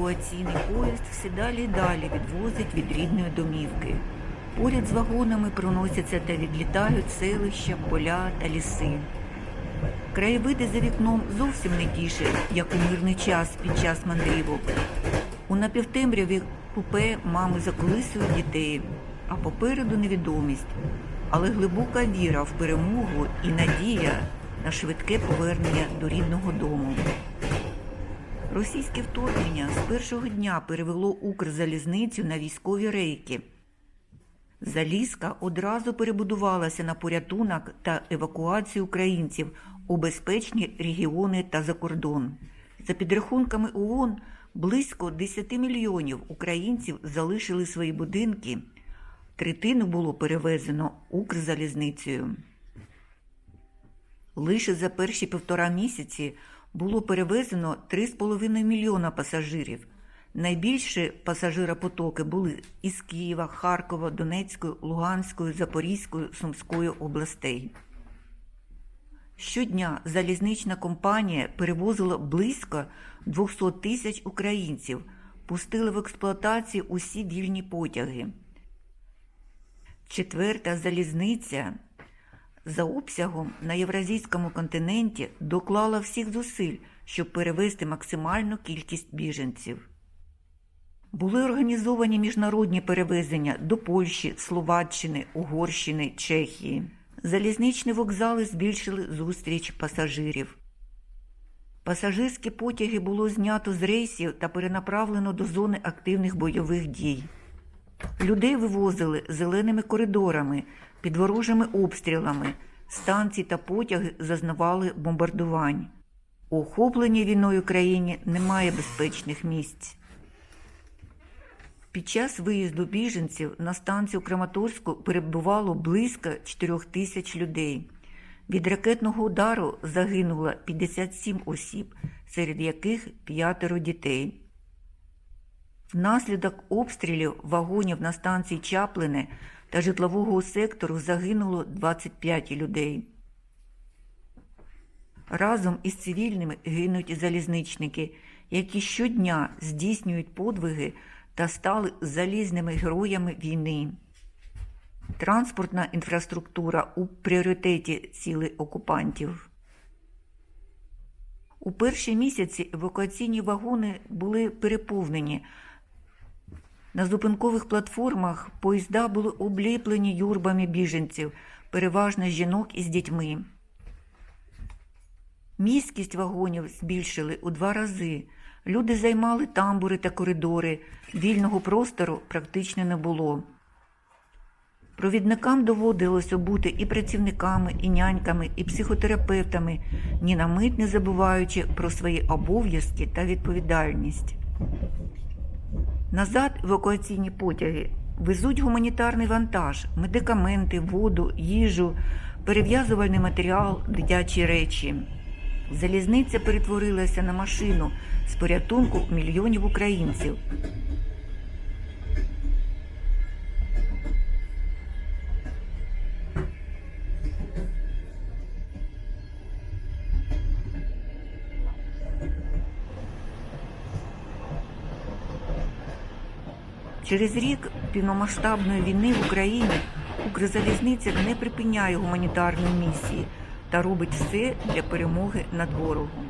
евакуаційний поїзд все далі і далі відвозить від рідної домівки. Поряд з вагонами проносяться та відлітають селища, поля та ліси. Краєвиди за вікном зовсім не тішать, як у мирний час під час мандрівок. У напівтемряві купе мами заколисують дітей, а попереду невідомість, але глибока віра в перемогу і надія на швидке повернення до рідного дому. Російське вторгнення з першого дня перевело Укрзалізницю на військові рейки. Залізка одразу перебудувалася на порятунок та евакуацію українців у безпечні регіони та за кордон. За підрахунками ООН, близько 10 мільйонів українців залишили свої будинки. Третину було перевезено Укрзалізницею. Лише за перші півтора місяці було перевезено 3,5 мільйона пасажирів. Найбільші пасажиропотоки були із Києва, Харкова, Донецької, Луганської, Запорізької, Сумської областей. Щодня залізнична компанія перевозила близько 200 тисяч українців, пустила в експлуатацію усі вільні потяги. Четверта залізниця за обсягом на євразійському континенті доклала всіх зусиль, щоб перевести максимальну кількість біженців. Були організовані міжнародні перевезення до Польщі, Словаччини, Угорщини, Чехії. Залізничні вокзали збільшили зустріч пасажирів. Пасажирські потяги було знято з рейсів та перенаправлено до зони активних бойових дій. Людей вивозили зеленими коридорами, під ворожими обстрілами. Станції та потяги зазнавали бомбардувань. У охопленій війною країні немає безпечних місць. Під час виїзду біженців на станцію Краматорську перебувало близько 4 тисяч людей. Від ракетного удару загинуло 57 осіб, серед яких п'ятеро дітей. Внаслідок обстрілів вагонів на станції Чаплине та житлового сектору загинуло 25 людей. Разом із цивільними гинуть залізничники, які щодня здійснюють подвиги та стали залізними героями війни. Транспортна інфраструктура у пріоритеті цілей окупантів. У перші місяці евакуаційні вагони були переповнені. На зупинкових платформах поїзда були обліплені юрбами біженців, переважно жінок із дітьми. Міськість вагонів збільшили у два рази. Люди займали тамбури та коридори, вільного простору практично не було. Провідникам доводилося бути і працівниками, і няньками, і психотерапевтами, ні на мить не забуваючи про свої обов'язки та відповідальність. Назад евакуаційні потяги везуть гуманітарний вантаж, медикаменти, воду, їжу, перев'язувальний матеріал, дитячі речі. Залізниця перетворилася на машину з порятунку мільйонів українців. Через рік півномасштабної війни в Україні Укрзалізниця не припиняє гуманітарної місії та робить все для перемоги над ворогом.